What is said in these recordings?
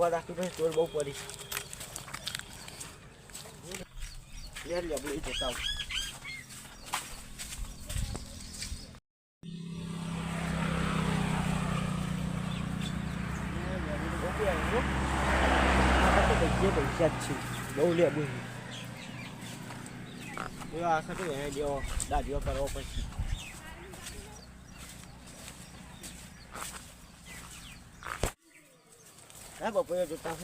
ઉપર રાખી પછી ચોર બહુ પડી લે લે બોલી જતા આવું. પૈસા જ છે બહુ લેવું એ આશા તો એને જેવો દાદીઓ કરવો પછી હા બપોરે જોતા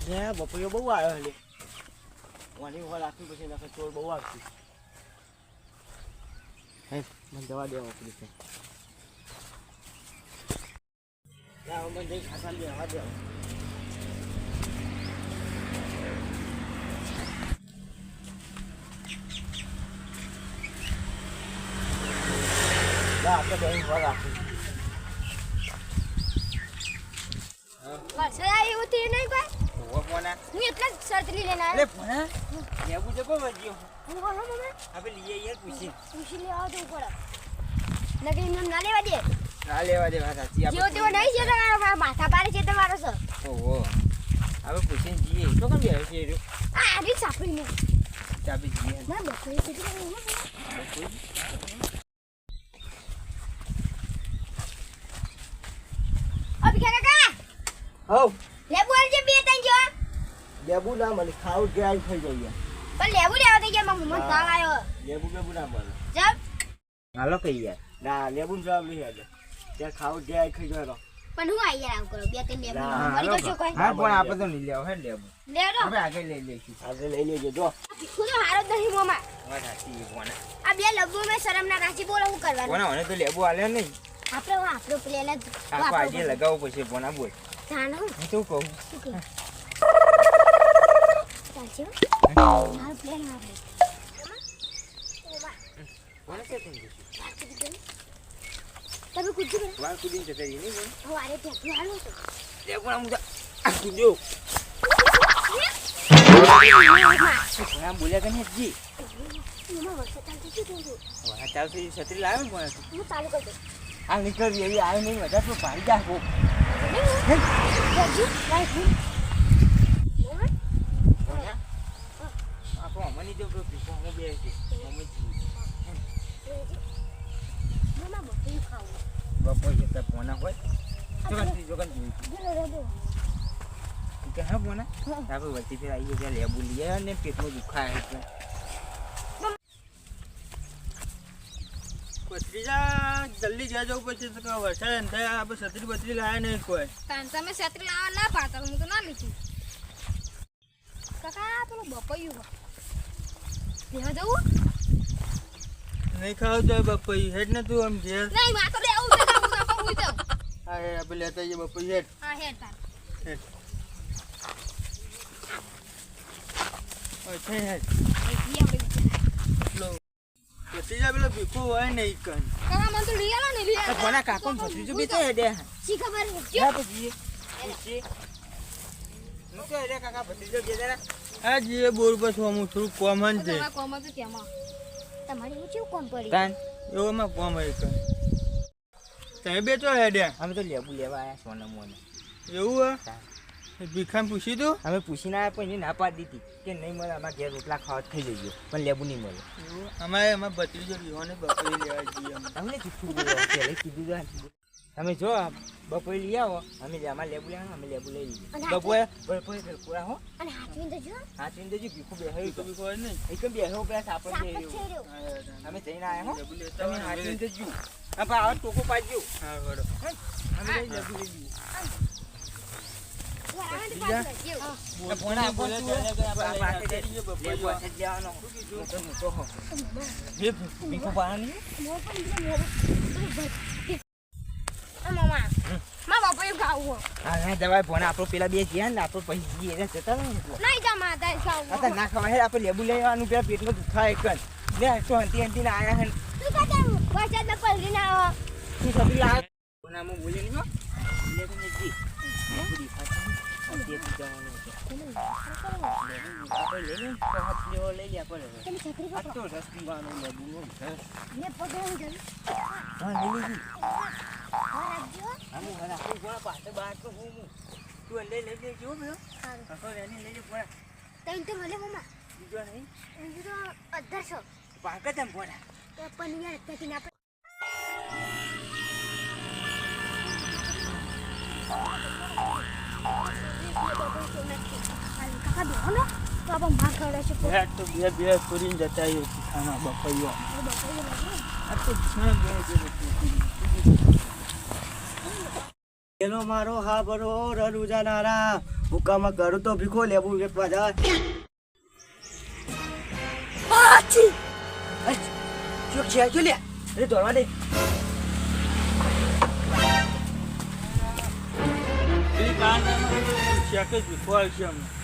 છે બપોરે બહુ આવ્યો હલે વાની ઉપર રાખી પછી નખર ચોર બહુ આવતી હે મને દવા દેવા પડી છે મને જઈ ખાતા લેવા દેવા આપણે બેન ઉપર રાખી વરસાદ આવ્યો એવું તે નહીં કોઈ ઓવો કોના હું એટલે જ સરતરી લઈને અરે ભણા લેવું છે કો વજ્યો હું બોલો મમ્મી. આપણે લઈએ યાર પૂછી. પૂછી લેવા તો પડે. નગર એમને ના લેવા દે. ના લેવા દે વાત સાચી. જેવો તેવો નહીં છે તમારો મારા માથા પાડે છે તમારો સર. ઓહો હવે પૂછીને જઈએ. તો કેમ છે એ આ આવી સાપડી ને ચાબી જઈએ. ના બકરી કીધું અભી કાકા હવ. લેબુ આવજે બે ત્રણ જો લેબુ ના મને ખાવ ડ્રાય થઈ જઈએ પણ લેબુ લેવા થઈ ગયા મમ્મી મને તાવ આવ્યો લેબુ લેબુ ના મળે. જબ હાલો કઈ યાર. ના લેબુ જવાબ લઈ આજે ત્યાં ખાવ ડ્રાય થઈ જાય પણ હું આઈ યાર આવું કરો? બે ત્રણ લેબુ ના, મળી તો શું કોઈ. હા પણ આપણે તો નહીં લેવો હે લેબુ? લે રો આપણે આગળ લઈ લઈશું. આગળ લઈ લેજો જો. ભીખું તો હારો દહીં મોમાં. વાત આ બે લબ્બુ મેં શરમ ના રાખી બોલો હું કરવાનું. કોને મને તો લેબુ આલે નહીં. આપણે હું આપણો પ્લેન જ આખો આઈડિયા લગાવવો કોના બોલ. જાણો હું શું કહું? શું કહે ચાલશે હો? મારો પ્લેન મારે. તમે કૂદજો ને. વાર કુદીને જતા રહીએ નહીં હું આરે ત્યાં હાલો તો મુદા કુદજો ના બોલ્યા કે નહીં જી એમાં વરસાદ ચાલતો શું થયું હતું? વાહ ચાલ તો છત્રી લાવે ને હું ચાલુ કરી દઉં. આ નીકળ એવી આવે નહીં વધારે પાડી જા છે. બપોર પોના હોય વચ્ચે ફેર આવી ગયા લેબુ લઈએ અને પેટમાં દુખાય પત્રીજા જલ્દી જવું પછી તો વરસાદ અંધારે આપણે છત્રી બત્રી લાયા નહીં કોઈ. તાન તમે છત્રી લાવવા ના પાતા હું તો ના લીધી. કાકા પેલું બપૈયું. લેવા જવું? નહીં ખાવ તો બપૈયું હેડ ને તું આમ ઘેર. નહીં માં તો લેવું લેવું હું. હા હે આપણે લેતા જઈએ બપોઈ હેડ હા હેડ. હેડ ઓય, છે હેડ પત્રીજા પેલો ભીખો હોય નહીં કન કાકા મને તો લઈ આલો ને લઈ આલો. પોના કાકો ભત્રીજો બી તો હેડે શી ખબર છે? હા તો જીએ પૂછીએ મૂકો હેડે કાકા ભત્રીજો કે જરા હા જીએ બોર પર છો. અમુક થોડું કોમન છે તમારા કોમ તો તેમાં. તમારી હું કેવું કોમ પડી? તાન એવામાં કોમ હોય કન તમે બે તો હેડે. અમે તો લેબુ લેવા આયા સોના મોને એવું હે? ભીખાને પૂછી તું? અમે પૂછીને આવ્યા પણ એને ના પાડી દીધી કે નહીં મળે અમારા ઘેર રોટલા ખાવા થઈ જઈએ. પણ લેબુ નહીં મળે. અમારે અમારે ભત્રીજો વિહોને બપોરી લેવા જઈએ અમને તમને જૂઠું બોલો કીધું તો. તમે જો બપોરે લઈ આવો અમે અમારે લેબુ લેવાનું અમે લેબુ લઈ લઈએ. બપોરે બપોરે ભેળપુરા હો. અને હાથવીને તો જો. ભીખું બેહ્યું તો ભીખું બી કોઈ નહીં એકદમ બેહ્યો પેલા સાપડ છે અમે જઈને આયા હો. તમે આવો તો જો. આ પા આવા ટોકો પાડજો. હા વડો અમે લેબુ લઈ લઈએ. આવે ને તો પાછું લઈ. એવું. આ પોણા આપો બોલે તું ત્યારે કે આપણે આ લઈને પાસે આવતા રહીએ બપોરે લેબુ જોવા. હાથે જ જવાનો મોટો મોટો હો જે ભીખું પાડવાની મોર પણ બીજો મોર. પેલું. આ બે ગયા ને પછી જઈએ જતા ને જા આ ખવાય હેડ લેબુ લઈ આવવાનું પેલા પેટમાં દુખાય કન ને તો હંતી હંતી ના આયા હે તું સબરી જી હંતી જવાનું છે આપણે લઈને તો હાથ લેવો લઈ લે તમે છત્રી આ તો રસ પીવાનું લેબુનો રસ ને પકડો જલ્દી હા લઈ લીધી હા રાખજો હા હું ઘરે આખું ગોળા પાસે બહાર તો હું હું તું અંદર લઈ લેજો હો પેલો સારું કાકો એની લઈ લે ગોળા તઈ તો મળે મમ્મા બીજો નહીં તો અઢારસો પાક જ એમ ગોળા તો પણ યાર ત્યાંથી ના કાકા બેહો ને તો આપણે માર બે તો બે બે કરીને જતા આવ્યો ખાના બપૈયો આ તો છાણ બે જે એનો મારો હા બરો રરુજા નારા હુકામાં કરું તો ભીખો લેવું એક બાજા પાછી! શું છે શું લે. અરે દોડવા દે. કાનમાં શેક જ ભીખો છે અમને.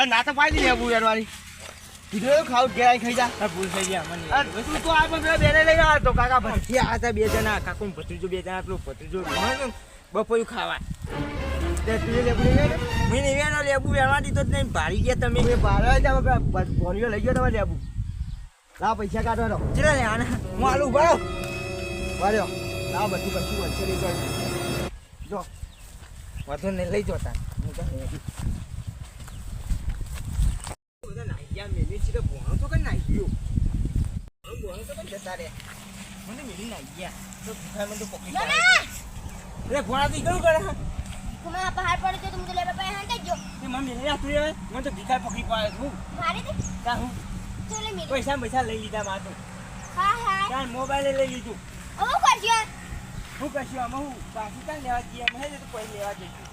તાર ના તો પાડી લેવું યાર વાળી કીધું ખાવું ઘેર ખાઈ જા. ભૂલ થઈ ગયા મને તું તો આ બધા બેને લઈને આવતો કાકા ભરતી આ હતા બે જણા કાકો ભત્રીજો બે જણા પેલો ભત્રીજો બપોરું ખાવા. તું લઈ ને મેં લેબુ વેણવા દીધો જ નહીં. ભારી ગયા તમે. એ વાગે ભોરીઓ લઈ ગયો લેવું લા પૈસા ચલા લે આને. હું આલુ ભરો. માર્યો લા બધું કશું વચ્ચે લઈ જાય જો. વધુ ને લઈ જતા. હું તો નહીં. બધા નાઈ ગયા મેલી છે તો ભોણો તો કઈ નાઈ ગયો ભોણો તો કઈ જતા રે મને મેલી નાઈ ગયા. તો ભીખાઈ મને તો પકડી. એટલે ભોણા તો કેવું કરે તમે આ પહાડ તો લેવા પાસે હાંડે જો એ મમ્મી રાખતું રે મને તો ભીખાઈ પકડી પાડે હું મારી કા હું? તો લે પૈસા પૈસા લઈ લીધા માર તો. હા હા. મોબાઈલે લઈ લીધું. હવે કરજો હું કશું આમાં હું પાછું કાંઈ લેવા જઈએ? મેં તો કોઈ લેવા જઈશું.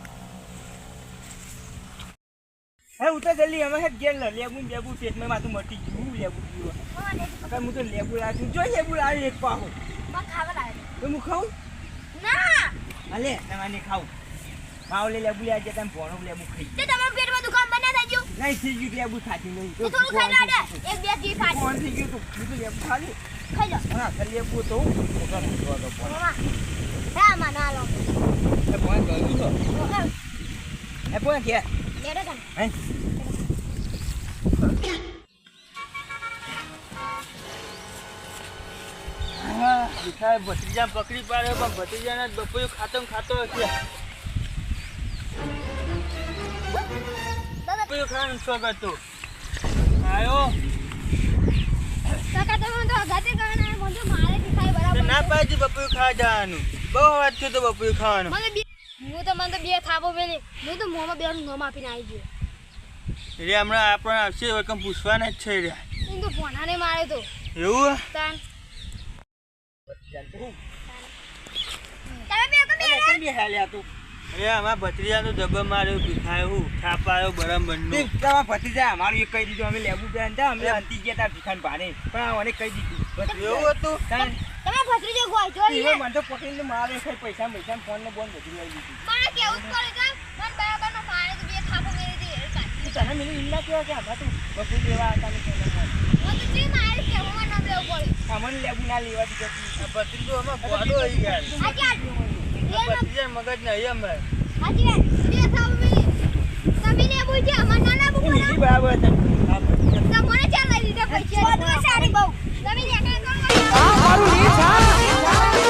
હે ઉતર જલ્દી અમે હે ગેર લ- લેબુ લેબુ પેટમાં માથું મટી ગયું હું લેબુ પીવો અગર હું તો લેબુ રાખું જો લેબુ લાવી એક પાહો. ખાવા તો હું ખાઉં? ના! હાલે તમારે ખાવું માવ લે લેબુ લેજે તમે ભોણું લેબુ ખાઈ તો તમારા પેટમાં દુકાન બને થઈ ગયું નહીં થઈ ગયું લેબુ ખાતી નહીં તો થોડું ખાઈ લાડે એક બે જી ખાઈ કોણ થઈ ગયું તું બીજું લેબુ ખાલી ખાઈ લો. હા ખાલી લેબુ તો હું તો તો હા માં લો એ પોઈન્ટ ગયું તો. એ પોઈન્ટ કે ભત્રીજા પકડી પાડ્યો પણ ભત્રીજાના ખાતો ખાતો હશે. ખાવાનું શોખ હતો. ના બપોરે ખાવા જવાનું. બહુ વાત છે તો બપોરે ખાવાનું. હું તો મને તો બે થાપો પેલી હું તો મોમાં બેનું નામ આપીને આવી ગયો. એટલે હમણાં આપણે આવશે વખત પૂછવાના જ છે રે. હું તો ભોણાને મારે તો. એવું? તાન. અરે કેમ બેહાલ્યા તું? અરે આમાં ભત્રીજાનો જબ્બર માર્યો ભીખાયો હું થાપ આવ્યો બરાબરનો તમારા ભત્રીજા અમારું એક કહી દીધું અમે લેબુ બેન અમે અંતિ ગયા તા ભીખાન ભાને પણ આ કહી દીધું. એવું હતું? તાન. તમે ભત્રીજો ગોય જો ઈવન લે. મને તો પકડીને મારે છે પૈસા પૈસા ફોન ને બોન બધું લઈ દીધું મને કેવું જ પડે છે મને બરાબર નો મારે તો બે થાપો મેરી દે કાઢી તું તને મેં ઇલ્લા કેવા કે આ તું બકુ દેવા હતા ને ના મને તો જે મારે કેવું ન લેવું પડે. અમને લેબુ ના લેવા દીધો ભત્રીજો આમાં ગોડો આવી ગયા ભત્રીજા મગજ નહીં અમારે હાજી બે થાપો મેરી તમે ને બોલજે અમાર નાના બુ મિલી બરાબર તમને ચાલ લઈ લીધા પૈસા. સારી બહુ. તમે ને એકલા કોણ આ મારું રીત હા